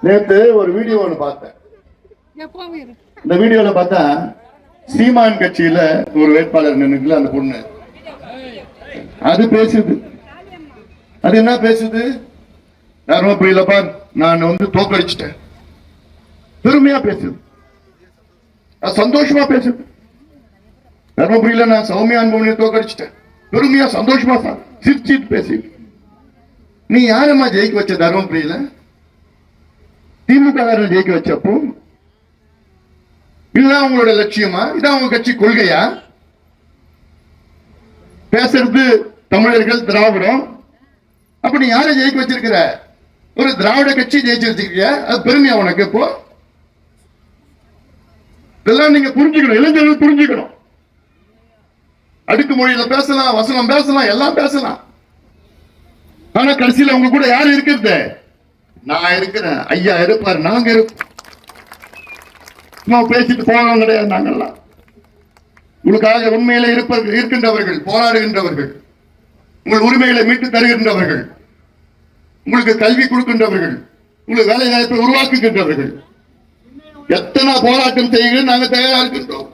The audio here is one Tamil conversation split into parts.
நேத்து ஒரு வீடியோ ஒன்று பார்த்தேன். இந்த வீடியோல பார்த்தா சீமான் கட்சியில ஒரு வேட்பாளர் நின்னுக்குல அந்த பொண்ணு. அது பேசுது. அது என்ன பேசுது? தருமபுரியில பார். நான் வந்து தோக்கடிச்சிட்டேன். பெருமையா பேசுது. அது சந்தோஷமா பேசுது. தருமபுரியில நான் சௌமியா அன்பவனை தோக்கடிச்சிட்டேன். பெருமையா சந்தோஷமா சிரிச்சிட்டு பேசிட்டு. நீ யாரம்மா ஜெயிக்க வச்ச தருமபுரியில திமுக ஜெயிக்க வச்சப்போ இதுதான் உங்களோட லட்சியமா? இதான் உங்க கட்சி கொள்கையா? பேசுறது தமிழர்கள் திராவிடம். அப்ப நீ யாரை ஜெயிக்க வச்சிருக்கிற? ஒரு திராவிட கட்சி ஜெயிச்சு வச்சிருக்கிய அது பெருமையா உனக்கு இப்போ? இதெல்லாம் நீங்க புரிஞ்சுக்கணும். இளைஞர்கள் புரிஞ்சுக்கணும். அடுக்கு மொழியில பேசலாம் வசனம் பேசலாம் எல்லாம் பேசலாம். ஆனா கடைசியில உங்க கூட யார் இருக்கிறது? நான் இருக்கிறேன். ஐயா இருப்பார் நாங்க இருப்போம் சும்மா பேசிட்டு போனவங்க கிடையாது நாங்கெல்லாம். உங்களுக்காக உண்மையில இருப்பவர்கள் இருக்கின்றவர்கள் போராடுகின்றவர்கள் உங்கள் உரிமைகளை மீட்டு தருகின்றவர்கள் உங்களுக்கு கல்வி கொடுக்கின்றவர்கள் உங்களுக்கு வேலை வாய்ப்பை உருவாக்குகின்றவர்கள். எத்தனை போராட்டம் செய்ய நாங்க தயாரா இருக்கின்றோம்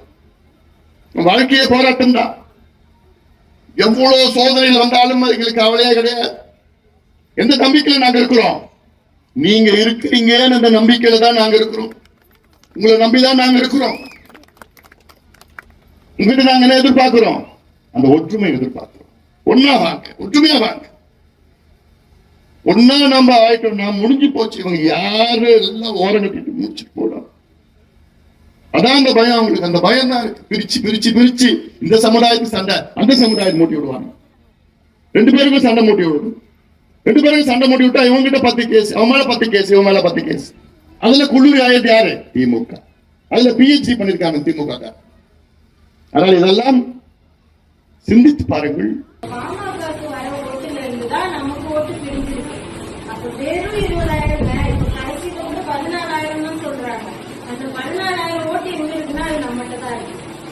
வாழ்க்கையே போராட்டம் தான். எவ்வளவு சோதனைகள் வந்தாலும் எங்களுக்கு கவலையே கிடையாது. எந்த நம்பிக்கையில நாங்க இருக்கிறோம்? நீங்க இருக்கிறீங்கன்னு அந்த நம்பிக்கையில தான் நாங்க இருக்கிறோம். உங்களை நம்பிதான் நாங்க இருக்கிறோம். உங்ககிட்ட நாங்க என்ன எதிர்பார்க்கிறோம்? அந்த ஒற்றுமை எதிர்பார்க்கிறோம். ஒன்னா வாங்க ஒற்றுமையா வாங்க. ஒன்னா நம்ம ஆயிட்டோம்னா முடிஞ்சு போச்சு. இவங்க யாரு? எல்லாம் ஓரம் கட்டிட்டு முடிச்சுட்டு போடும் அதான் அந்த பயம் அவங்களுக்கு. அந்த பயம் தான் இருக்கு. பிரிச்சு பிரிச்சு பிரிச்சு. இந்த சமுதாயத்துக்கு சண்டை. அந்த சமுதாயம் மூட்டி விடுவாங்க. ரெண்டு பேருக்கும் சண்டை மூட்டி விடுவோம் ரெண்டு பேரும் சண்டை மூடி விட்டா இவங்க கிட்ட பத்து கேஸ் அவன் மேல பத்து கேஸ் இவன் மேல பத்து கேஸ் அதுல குள்ளூரி ஆயது யாரு? திமுக. அதுல பிஹெச்டி பண்ணிருக்காங்க திமுக காரர். அதனால இதெல்லாம் சிந்தித்து பாருங்கள்.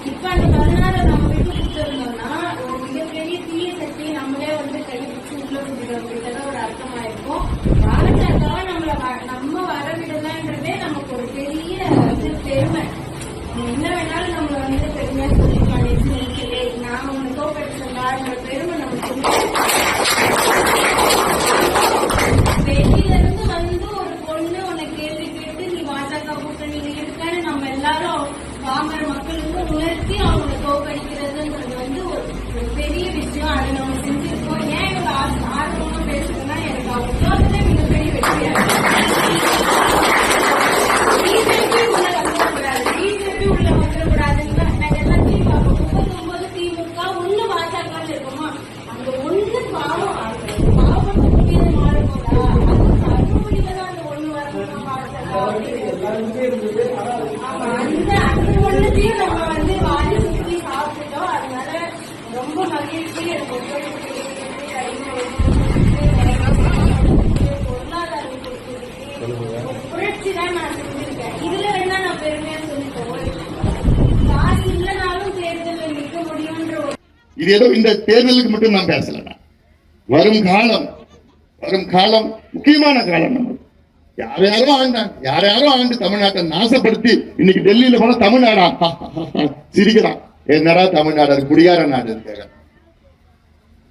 இப்ப அந்த பதினாறு நம்ம விட்டு கொடுத்திருந்தோம்னா ஒரு மிகப்பெரிய தீய சக்தி நம்மளே வந்து கைப்பிடிச்சு உள்ள கொடுத்துட்டு ஒரு அர்த்தமா இருக்கும் பாஜக நம்மள வ- நம்ம வரவிடலன்றதே நமக்கு ஒரு பெரிய இது பெருமை. என்ன வேணாலும் நம்ம வந்து பெருமையா சொல்லிக்கலாம். நெஞ்சு நிற்கலே நான் உன்னை தோக்கடிச்சிருந்தான்ற பெருமை நமக்கு இருக்கு. வெளியில இருந்து வந்து ஒரு பொண்ணு உன்னை கேள்வி கேட்டு நீ பாஜக கூட்டணியில இருக்கான்னு நம்ம எல்லாரும் பாமர மக்களுக்கு உணர்த்தி அவங்களை தோக்கடிக்கிறதுன்றது வந்து ஒரு பெரிய விஷயம் அதை நம்ம செஞ்சிருக்கோம் ஏன் இவங்க ஆ- ஆர்வமா பேசுறதுன்னா எனக்கு அவங்க தோற்றதே மிகப்பெரிய வெற்றியா பிஜேபி உள்ள வந்துடக்கூடாது பிஜேபி உள்ள வந்துடக்கூடாதுன்னு தான் நாங்க எல்லாத்தையும் பார்ப்போம் முப்பத்தி ஒன்பது திமுக ஒண்ணு பாஜக இருக்குமா அந்த ஒண்ணு பாவம் ஆகுது பாவம் புதியது மாறும்போதா அது அறுமொழியில தான் அந்த ஒண்ணு வரணும் பாஜக அந்த அந்த ஒண்ணுத்தையும் நம்ம வந்து வாரி சுற்றி அதனால ரொம்ப மகிழ்ச்சி எனக்கு புரட்சி தான் நான் செஞ்சிருக்கேன் இதுல வேணா நான் பெருமையா காசு இல்லைனாலும் தேர்தலில் நிற்க முடியும்ன்ற இது ஏதோ இந்த தேர்தலுக்கு மட்டும் நான் பேசல வரும் காலம் வரும் காலம் முக்கியமான காலம் நம்ம. யார யாரோ ஆண்டாங்க யார யாரோ ஆண்டு தமிழ்நாட்டை நாசப்படுத்தி இன்னைக்கு டெல்லியில போன தமிழ்நாடா? சிரிக்கிறான். என்னடா தமிழ்நாடு? அது குடியார நாடு இருக்காங்க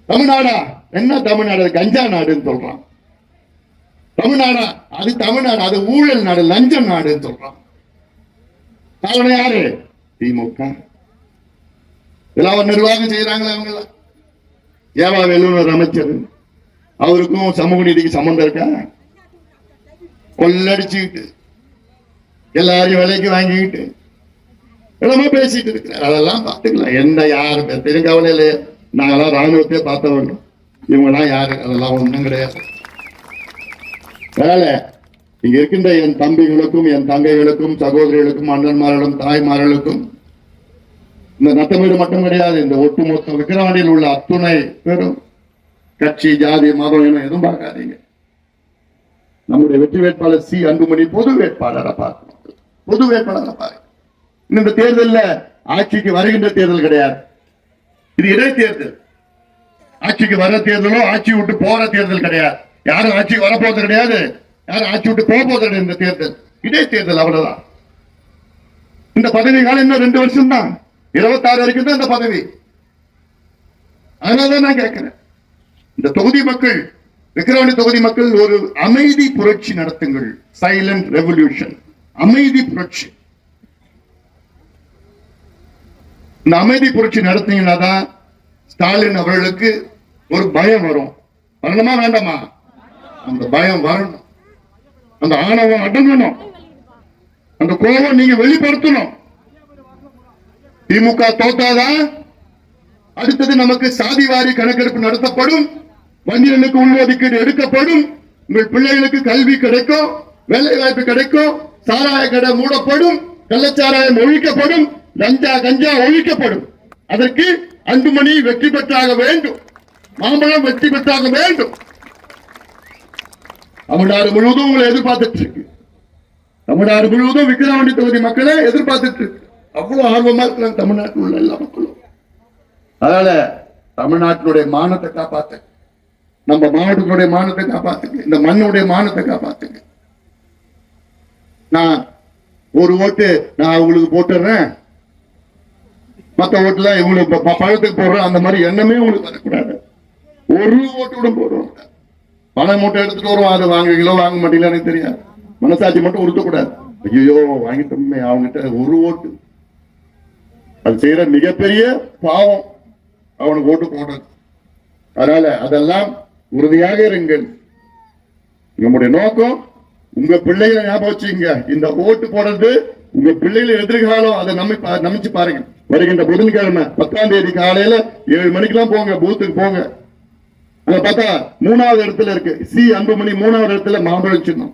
தமிழ்நாடா? என்ன தமிழ்நாடு? அது கஞ்சா நாடுன்னு சொல்றான். தமிழ்நாடா? அது தமிழ்நாடு அது ஊழல் நாடு லஞ்ச நாடுன்னு சொல்றான். காரணம் யாரு? திமுக. இதெல்லாம் ஒரு நிர்வாகம் செய்யறாங்களே அவங்க எல்லாம் ஏவா வேலூர் அமைச்சர்? அவருக்கும் சமூக நீதிக்கு சம்மந்தம் இருக்கா? கொள்ளடிச்சுக்கிட்டு எல்லாரையும் விலைக்கு வாங்கிக்கிட்டு எல்லாமே பேசிட்டு இருக்கிறார். அதெல்லாம் பார்த்துக்கலாம். எந்த யாரு பெரும் கவலை இல்லையே. நாங்களாம் ராணுவத்தையே பார்த்தவங்க இவங்கெல்லாம் யாரு? அதெல்லாம் ஒண்ணும் கிடையாது. வேலை. இங்க இருக்கின்ற என் தம்பிகளுக்கும் என் தங்கைகளுக்கும் சகோதரிகளுக்கும் அண்ணன்மார்களுக்கும் தாய்மார்களுக்கும் இந்த நத்தமீடு மட்டும் கிடையாது. இந்த ஒட்டுமொத்த விக்கிரவாண்டியில் உள்ள அத்துணை பெரும் கட்சி ஜாதி மதம் இனம் எதுவும் பார்க்காதீங்க. நம்முடைய வெற்றி வேட்பாளர் சி அன்புமணி பொது வேட்பாளரை பார்க்கணும். பொது வேட்பாளரை அப்பா இந்த தேர்தலில் ஆட்சிக்கு வருகின்ற தேர்தல் கிடையாது. இது இடைத்தேர்தல் ஆட்சிக்கு வர தேர்தலோ ஆட்சி விட்டு போற தேர்தல் கிடையாது. யாரும் ஆட்சிக்கு வரப்போறது கிடையாது. யாரும் ஆட்சி விட்டு போக போகிறது இந்த தேர்தல். இடைத்தேர்தல் அவ்வளவுதான். இந்த பதவி காலம் இன்னும் ரெண்டு வருஷம் தான் இருபத்தாறு வரைக்கும் தான் இந்த பதவி. அதனாலதான் நான் கேட்கிறேன். இந்த தொகுதி மக்கள் விக்கிரவாண்டி தொகுதி மக்கள் ஒரு அமைதி புரட்சி நடத்துங்கள். சைலண்ட் ரெவல்யூஷன் அமைதி புரட்சி. இந்த அமைதி புரட்சி நடத்தீங்கன்னா தான் ஸ்டாலின் அவர்களுக்கு ஒரு பயம் வரும். வரணுமா வேண்டாமா? அந்த பயம் வரணும். அந்த ஆணவம் அடங்கணும். அந்த கோபம் நீங்க வெளிப்படுத்தணும். திமுக தோத்தாதான் அடுத்தது நமக்கு சாதிவாரி கணக்கெடுப்பு நடத்தப்படும். வன்னியர்களுக்கு உள்ஒதுக்கீடு எடுக்கப்படும். உங்கள் பிள்ளைகளுக்கு கல்வி கிடைக்கும் வேலை வாய்ப்பு கிடைக்கும் சாராய கடை மூடப்படும் கள்ளச்சாராயம் ஒழிக்கப்படும் கஞ்சா கஞ்சா ஒழிக்கப்படும். அதற்கு அன்புமணி வெற்றி பெற்றாக வேண்டும். மாம்பழம் வெற்றி பெற்றாக வேண்டும். தமிழ்நாடு முழுவதும் உங்களை எதிர்பார்த்துட்டு இருக்கு. தமிழ்நாடு முழுவதும் விக்கிரவாண்டி தொகுதி மக்களை எதிர்பார்த்துட்டு இருக்கு. அவ்வளவு ஆர்வமா இருக்கிறாங்க தமிழ்நாட்டில் உள்ள எல்லா மக்களும். அதனால தமிழ்நாட்டினுடைய மானத்தை காப்பாற்ற நம்ம மாவட்டத்தினுடைய மானத்தை காப்பாத்துங்க. இந்த மண்ணுடைய மானத்தை காப்பாத்துங்க. நான் ஒரு ஓட்டு நான் உங்களுக்கு போட்டுறேன். மத்த ஓட்டுல இவங்களுக்கு பழத்துக்கு போடுறேன். அந்த மாதிரி எண்ணமே உங்களுக்கு வரக்கூடாது. ஒரு ஓட்டு கூட போடுவோம் பணம் மூட்டை எடுத்துட்டு வருவோம். அது வாங்குவீங்களோ வாங்க மாட்டீங்களா எனக்கு தெரியாது. மனசாட்சி மட்டும் உறுத்தக்கூடாது ஐயோ வாங்கிட்டோமே. அவங்ககிட்ட ஒரு ஓட்டு. அது செய்யற மிகப்பெரிய பாவம். அவனுக்கு ஓட்டு போடுறது. அதனால அதெல்லாம் உறுதியாக இருங்கள். நம்முடைய நோக்கம் உங்க பிள்ளைகளை ஞாபகம் வச்சுங்க இந்த ஓட்டு போடுறது உங்க பிள்ளைகளை எதிர்காலம் அதை நம்பி பா- பாருங்க. வருகின்ற புதன்கிழமை பத்தாம் தேதி காலையில ஏழு மணிக்கெல்லாம் போங்க பூத்துக்கு போங்க. அங்க பார்த்தா மூணாவது இடத்துல இருக்கு. சி அன்புமணி மூணாவது இடத்துல மாம்பழம் சின்னம்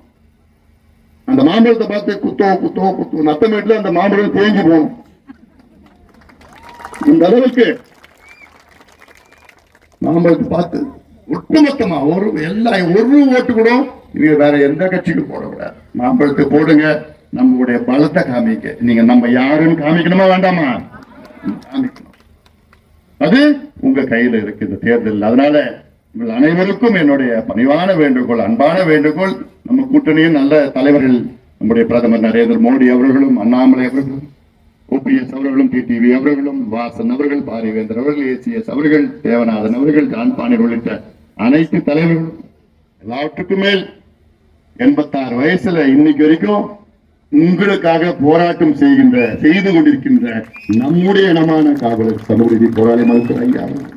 அந்த மாம்பழத்தை பார்த்து குத்தோ குத்தோ குத்தோ. நத்தமேட்டுல அந்த மாம்பழம் தேங்கி போகணும் இந்த அளவுக்கு மாம்பழத்தை பார்த்து ஒட்டுமொத்தமா ஒரு எல்லா ஒரு ஓட்டு கூட நீங்க வேற எந்த கட்சிக்கும் போடக்கூடாது. மாம்பழத்தை போடுங்க நம்மளுடைய பலத்தை காமிக்க நீங்க நம்ம யாருன்னு காமிக்கணுமா வேண்டாமா? காமிக்கணும். அது உங்க கையில இருக்கு இந்த தேர்தல் அதனால உங்கள் அனைவருக்கும் என்னுடைய பணிவான வேண்டுகோள் அன்பான வேண்டுகோள். நம்ம கூட்டணியும் நல்ல தலைவர்கள் நம்முடைய பிரதமர் நரேந்திர மோடி அவர்களும் அண்ணாமலை அவர்களும் ஓபிஎஸ் அவர்களும் டிடிவி அவர்களும் வாசன் அவர்கள் பாரிவேந்தர் அவர்கள் ஏசிஎஸ் அவர்கள் தேவநாதன் அவர்கள் ஜான் பாண்டியன் உள்ளிட்ட அனைத்து தலைவர்களும் எல்லாவற்றுக்கும் மேல் எண்பத்தாறு வயசுல இன்னைக்கு வரைக்கும் உங்களுக்காக போராட்டம் செய்கின்ற செய்து கொண்டிருக்கின்ற நம்முடைய இனமான காவலர் சமூக போராளி மருத்துவர் ஐயா அவர்கள்.